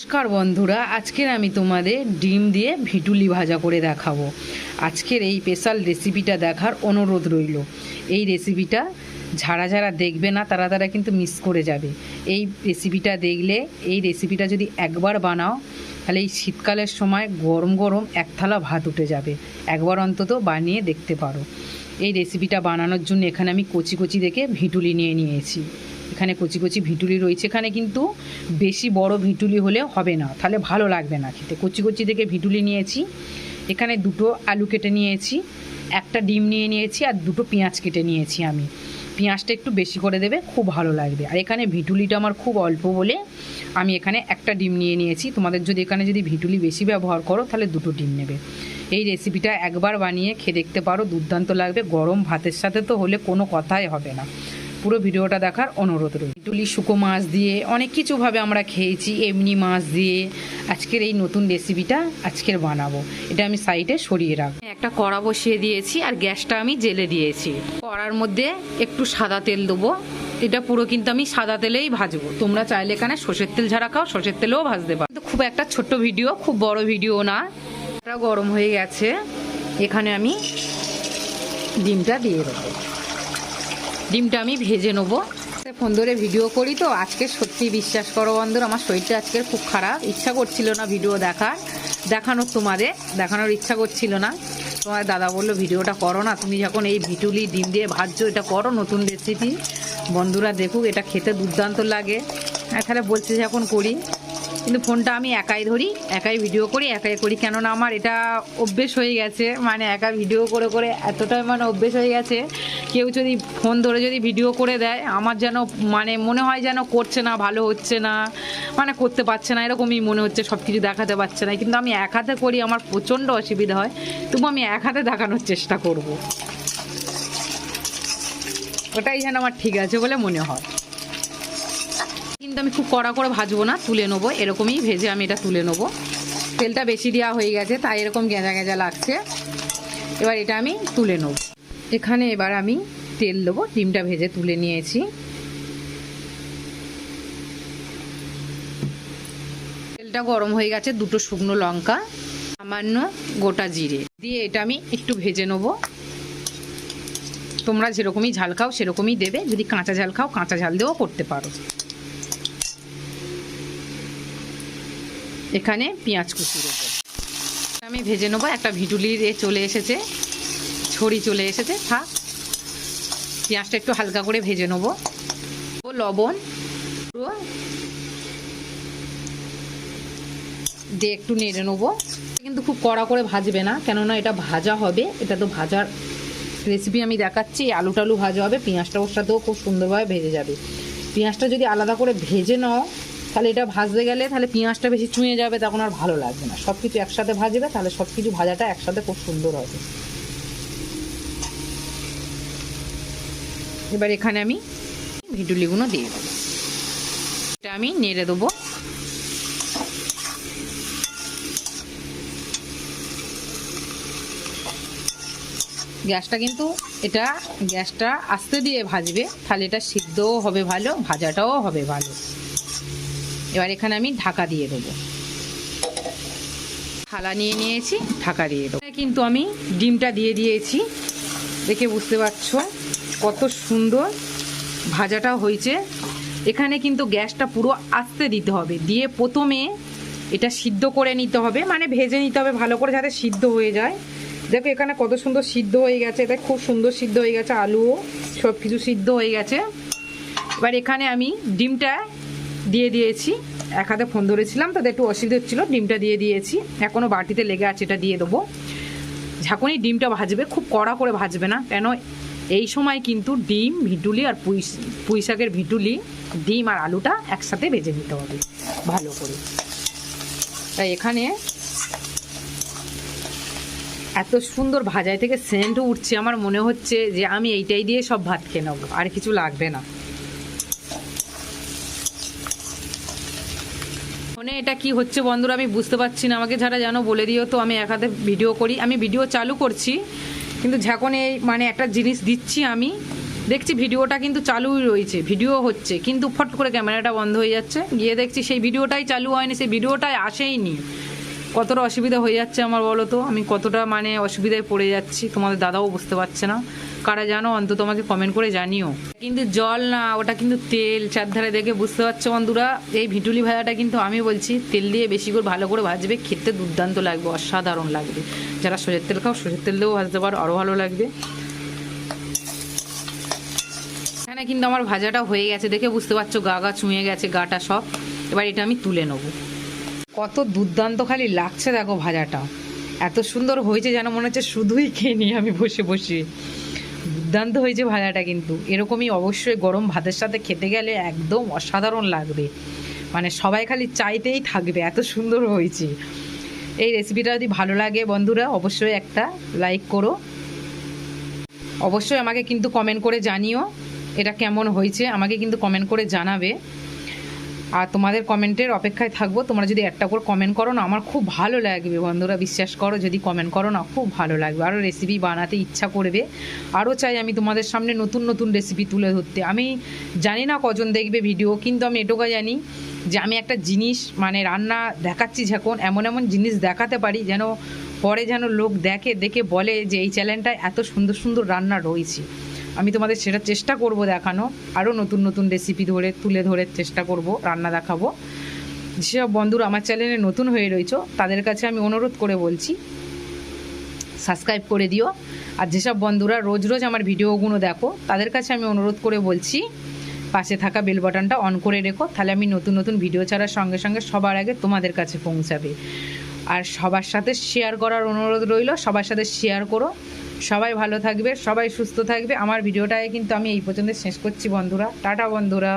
নমস্কার বন্ধুরা, আজকের আমি তোমাদের ডিম দিয়ে ভিটুলি ভাজা করে দেখাবো। আজকের এই স্পেশাল রেসিপিটা দেখার অনুরোধ রইল। এই রেসিপিটা যারা যারা দেখবে না, তারা তারা কিন্তু মিস করে যাবে। এই রেসিপিটা দেখলে, এই রেসিপিটা যদি একবার বানাও, তাহলে এই শীতকালের সময় গরম গরম এক থালা ভাত উঠে যাবে। একবার অন্তত বানিয়ে দেখতে পারো। এই রেসিপিটা বানানোর জন্য এখানে আমি কচি কচি দেখে ভিটুলি নিয়ে নিয়েছি। এখানে কচি কচি ভিটুলি রয়েছে। এখানে কিন্তু বেশি বড় ভিটুলি হলে হবে না। তাহলে ভালো লাগবে না খেতে। কচি কচি থেকে ভিটুলি নিয়েছি। এখানে দুটো আলু কেটে নিয়েছি, একটা ডিম নিয়ে নিয়েছি আর দুটো পেঁয়াজ কেটে নিয়েছি আমি। পেঁয়াজটা একটু বেশি করে দেবে, খুব ভালো লাগবে। আর এখানে ভিটুলিটা আমার খুব অল্প বলে আমি এখানে একটা ডিম নিয়ে নিয়েছি। তোমাদের যদি এখানে যদি ভিটুলি বেশি ব্যবহার করো, তাহলে দুটো ডিম নেবে। এই রেসিপিটা একবার বানিয়ে খেয়ে দেখতে পারো, দুর্দান্ত লাগবে। গরম ভাতের সাথে তো হলে কোনো কথাই হবে না। পুরো ভিডিওটা দেখার অনুরোধ রইল। টুলি শুকো মাছ দিয়ে অনেক কিছুভাবে আমরা খেয়েছি, এমনি মাছ দিয়ে। আজকের এই নতুন রেসিপিটা আজকের বানাবো। এটা আমি সাইডে সরিয়ে রাখব একটা কড়া বসিয়ে দিয়েছি আর গ্যাসটা আমি জেলে দিয়েছি। কড়ার মধ্যে একটু সাদা তেল দেবো। এটা পুরো কিন্তু আমি সাদা তেলেই ভাজবো। তোমরা চাইলে এখানে সর্ষের তেল ছাড়া খাও, সর্ষের তেলেও ভাজতে পারো। খুব একটা ছোট্ট ভিডিও, খুব বড় ভিডিও না। এটা গরম হয়ে গেছে। এখানে আমি ডিমটা দিয়ে দেবো। ডিমটা আমি ভেজে নেব। ফোন ধরে ভিডিও করি তো, আজকে সত্যি বিশ্বাস করো বন্ধুর, আমার শরীরটা আজকের খুব খারাপ। ইচ্ছা করছিল না ভিডিও দেখার। দেখানোর তোমাদের, দেখানোর ইচ্ছা করছিল না। তোমার দাদা বলল, ভিডিওটা করো না, তুমি যখন এই ভিটুলি ডিম দিয়ে ভাজছো, এটা করো নতুন রেসিপি বন্ধুরা দেখুক, এটা খেতে দুর্দান্ত লাগে। এখানে বলছে যখন করি। কিন্তু ফোনটা আমি একাই ধরি, একাই ভিডিও করি, একাই করি। কেননা আমার এটা অভ্যেস হয়ে গেছে। মানে একা ভিডিও করে করে এতটাই মানে অভ্যেস হয়ে গেছে। কেউ যদি ফোন ধরে যদি ভিডিও করে দেয়, আমার যেন মানে মনে হয় যেন করছে না, ভালো হচ্ছে না মানে করতে পারছে না, এরকমই মনে হচ্ছে সব কিছু দেখাতে পারছে না। কিন্তু আমি এক হাতে করি, আমার প্রচণ্ড অসুবিধা হয়। তবু আমি এক হাতে দেখানোর চেষ্টা করব। ওটাই যেন আমার ঠিক আছে বলে মনে হয়। কিন্তু আমি খুব কড়া করে ভাজবো না, তুলে নেব। এরকমই ভেজে আমি এটা তুলে নেব। তেলটা বেশি দেওয়া হয়ে গেছে, তাই এরকম গেঁজা গেঁজা লাগছে। এবার এটা আমি তুলে নেব। এখানে এবার আমি তেল দেবো, ডিমটা ভেজে তুলে নিয়েছি। তেলটা গরম হয়ে গেছে দুটো শুকনো লঙ্কা, সামান্য গোটা জিরে। দিয়ে এটা আমি একটু ভেজে নেব। তোমরা যেরকমই ঝাল খাও, সেরকমই দেবে। যদি কাঁচা ঝাল খাও, কাঁচা ঝাল দিয়েও করতে পারো। এখানে পেঁয়াজ কুচি দেবো। আমি ভেজে নেব, একটা ভিটুলির এ চলে এসেছে, ছড়ি চলে এসেছে, থাক। পেঁয়াজটা একটু হালকা করে ভেজে নেব। লবণ দিয়ে একটু নেড়ে নেব। কিন্তু খুব কড়া করে ভাজবে না, কেননা এটা ভাজা হবে, এটা তো ভাজার রেসিপি আমি দেখাচ্ছি আলু টালু ভাজা হবে, পেঁয়াজটা ওর সাথেও খুব সুন্দরভাবে ভেজে যাবে। পেঁয়াজটা যদি আলাদা করে ভেজে নাও তাহলে এটা ভাজতে গেলে তাহলে পেঁয়াজটা বেশি চুঁয়ে যাবে, তখন আর ভালো লাগবে না। সব কিছু একসাথে ভাজবে, তাহলে সব কিছু ভাজাটা একসাথে খুব সুন্দর হবে। এবার এখানে আমি ভিটুলিগুলো দিয়ে দেবো। এটা আমি নেড়ে দেবো। গ্যাসটা কিন্তু এটা, গ্যাসটা আস্তে দিয়ে ভাজবে, তাহলে এটা সিদ্ধও হবে ভালো, ভাজাটাও হবে ভালো। এবার এখানে আমি ঢাকা দিয়ে দেবো। থালা নিয়ে নিয়েছি, ঢাকা দিয়ে দেবো। কিন্তু আমি ডিমটা দিয়ে দিয়েছি। দেখে বুঝতে পারছ কত সুন্দর ভাজাটা হয়েছে। এখানে কিন্তু গ্যাসটা পুরো আস্তে দিতে হবে। দিয়ে প্রথমে এটা সিদ্ধ করে নিতে হবে মানে ভেজে নিতে হবে ভালো করে যাতে সিদ্ধ হয়ে যায়। দেখো এখানে কত সুন্দর সিদ্ধ হয়ে গেছে। এটা খুব সুন্দর সিদ্ধ হয়ে গেছে আলুও সব কিছু সিদ্ধ হয়ে গেছে। এবার এখানে আমি ডিমটা দিয়ে দিয়েছি। এক হাতে ফোন ধরেছিলাম, তাতে একটু অসুবিধা হচ্ছিল, ডিমটা দিয়ে দিয়েছি। এখনও বাটিতে লেগে আছে, এটা দিয়ে দেবো। ঝাঁকুনি ডিমটা ভাজবে, খুব কড়া করে ভাজবে না, কেন এই সময় কিন্তু ডিম, ভিটুলি আর পুঁই পুঁই শাকের ভিটুলি, ডিম আর আলুটা একসাথে ভেজে নিতে হবে, ভালো করে। তাই এখানে এত সুন্দর ভাজাই থেকে সেন্ট উঠছে, আমার মনে হচ্ছে যে আমি এইটাই দিয়ে সব ভাত খেয়ে নেব, আর কিছু লাগবে না। ফোনে এটা কি হচ্ছে বন্ধুরা আমি বুঝতে পারছি না। আমাকে যারা জানো বলে দিও তো, আমি এক হাতে ভিডিও করি। আমি ভিডিও চালু করছি, কিন্তু যখন এই মানে একটা জিনিস দিচ্ছি আমি, দেখছি ভিডিওটা কিন্তু চালুই রয়েছে, ভিডিও হচ্ছে, কিন্তু ফট করে ক্যামেরাটা বন্ধ হয়ে যাচ্ছে। গিয়ে দেখছি সেই ভিডিওটাই চালু হয়নি, সেই ভিডিওটাই আসেইনি। কতটা অসুবিধা হয়ে যাচ্ছে আমার বলো তো? আমি কতটা মানে অসুবিধায় পড়ে যাচ্ছি, তোমাদের দাদাও বুঝতে পারছে না। কারা জানো? অন্তত আমাকে কমেন্ট করে জানিও। কিন্তু জল না, ওটা কিন্তু তেল, চারধারে দেখে বুঝতে পারছ বন্ধুরা? এই ভিটুলি ভাজাটা কিন্তু আমি বলছি, তেল দিয়ে বেশি করে ভালো করে ভাজবে, খেতে দুর্দান্ত লাগবে, অসাধারণ লাগবে। যারা সরষের তেল খাও সরষের তেল দিয়েও ভাজতে পারো আরও ভালো লাগবে। এখানে কিন্তু আমার ভাজাটা হয়ে গেছে, দেখে বুঝতে পারছ, গা গা চুঁয়ে গেছে, গাটা সব। এবার এটা আমি তুলে নেব। কত দুর্দান্ত খালি লাগছে দেখো ভাজাটা। এত সুন্দর হয়েছে যেন মনে হচ্ছে শুধুই খেয়ে নিই আমি বসে বসে। দুর্দান্ত হয়েছে ভাজাটা কিন্তু। এরকমই অবশ্যই গরম ভাতের সাথে খেতে গেলে একদম অসাধারণ লাগবে। মানে সবাই খালি চাইতেই থাকবে, এত সুন্দর হয়েছে। এই রেসিপিটা যদি ভালো লাগে বন্ধুরা, অবশ্যই একটা লাইক করো। অবশ্যই আমাকে কিন্তু কমেন্ট করে জানিও, এটা কেমন হয়েছে, আমাকে কিন্তু কমেন্ট করে জানাবে। আর তোমাদের কমেন্টের অপেক্ষায় থাকব। তোমরা যদি একটা করে কমেন্ট করো না, আমার খুব ভালো লাগবে বন্ধুরা, বিশ্বাস করো, যদি কমেন্ট করো না, খুব ভালো লাগবে। আরও রেসিপি বানাতে ইচ্ছা করবে। আরও চাই আমি তোমাদের সামনে নতুন নতুন রেসিপি তুলে ধরতে। আমি জানি না কজন দেখবে ভিডিও কিন্তু আমি এটুকু জানি যে আমি একটা জিনিস মানে রান্না দেখাচ্ছি যখন, এমন এমন জিনিস দেখাতে পারি যেন পরে যেন লোক দেখে দেখে বলে যে এই চ্যানেলটায় এত সুন্দর সুন্দর রান্না রয়েছে। আমি তোমাদের সেটা চেষ্টা করব দেখানো। আরও নতুন নতুন রেসিপি ধরে, তুলে ধরে চেষ্টা করব, রান্না দেখাবো। যেসব বন্ধুরা আমার চ্যানেলে নতুন হয়ে রয়েছে, তাদের কাছে আমি অনুরোধ করে বলছি সাবস্ক্রাইব করে দিও। আর যেসব বন্ধুরা রোজ রোজ আমার ভিডিওগুলো দেখো, তাদের কাছে আমি অনুরোধ করে বলছি, পাশে থাকা বেল বাটনটা অন করে রেখো, তাহলে আমি নতুন নতুন ভিডিও ছাড়ার সঙ্গে সঙ্গে সবার আগে তোমাদের কাছে পৌঁছাবে। আর সবার সাথে শেয়ার করার অনুরোধ রইল, সবার সাথে শেয়ার করো। সবাই ভালো থাকবে, সবাই সুস্থ থাকবে। আমার ভিডিওটায় কিন্তু আমি এই পর্যন্ত শেষ করছি বন্ধুরা। টাটা বন্ধুরা।